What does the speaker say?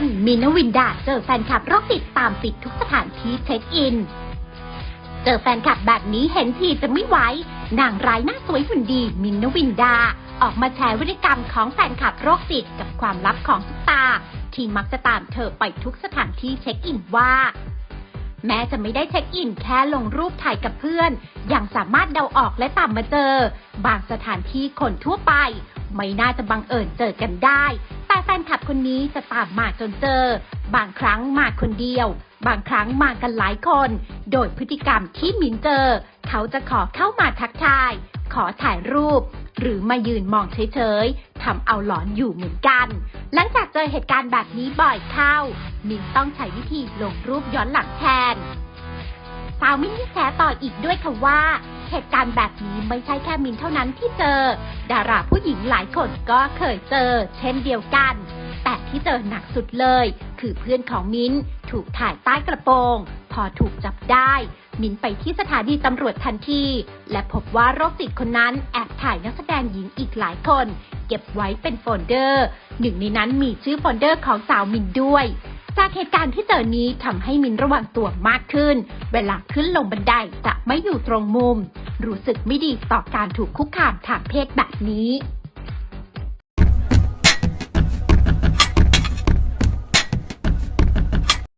น มินวินดาเจอแฟนคลับโรคติดตามปิดทุกสถานที่เช็คอิน เจอแฟนคลับแบบนี้เห็นทีจะไม่ไหวนางร้ายหน้าสวยหุ่นดี มินวินดา ออกมาแชร์พฤติกรรมของแฟนคลับโรคติดกับความลับของซุปตา ที่มักจะตามเธอไปทุกสถานที่เช็คอินว่า แม้จะไม่ได้เช็คอินแค่ลงรูปถ่ายกับเพื่อน ยังสามารถเดาออกและตามมาเจอ บางสถานที่คนทั่วไป ไม่น่าจะบังเอิญเจอกันได้ แต่แฟนคลับคนนี้จะตามมาจนเจอ บางครั้งมาคนเดียว บางครั้งมากันหลายคน โดยพฤติกรรมที่มินเจอ เขาจะขอเข้ามาทักทาย ขอถ่ายรูป หรือมายืนมองเฉยๆทำเอาหลอนอยู่เหมือนกัน หลังจากเจอเหตุการณ์แบบนี้บ่อยเข้า มินต้องใช้วิธีลงรูปย้อนหลังแทนสาวมินที่แชร์ต่ออีกด้วยค่ะว่า เหตุการณ์แบบนี้ไม่ใช่แค่มินเท่านั้นที่เจอ ดาราผู้ หญิงหลายคนก็เคยเจอ เช่นเดียวกัน แต่ที่เจอหนักสุดเลย คือเพื่อนของมินถูกถ่ายใต้กระโปรง พอถูกจับได้ มินไปที่สถานีตำรวจทันที และพบว่าโรคติดคนนั้นแอบถ่ายนักแสดงหญิงอีกหลายคน เก็บไว้เป็นโฟลเดอร์ หนึ่งในนั้นมีชื่อโฟลเดอร์ของสาวมินด้วยจากเหตุการณ์ที่เจอนี้ทำให้มินระวังตัวมากขึ้น เวลาขึ้นลงบันไดจะไม่อยู่ตรงมุม รู้สึกไม่ดีต่อการถูกคุกคามทางเพศแบบนี้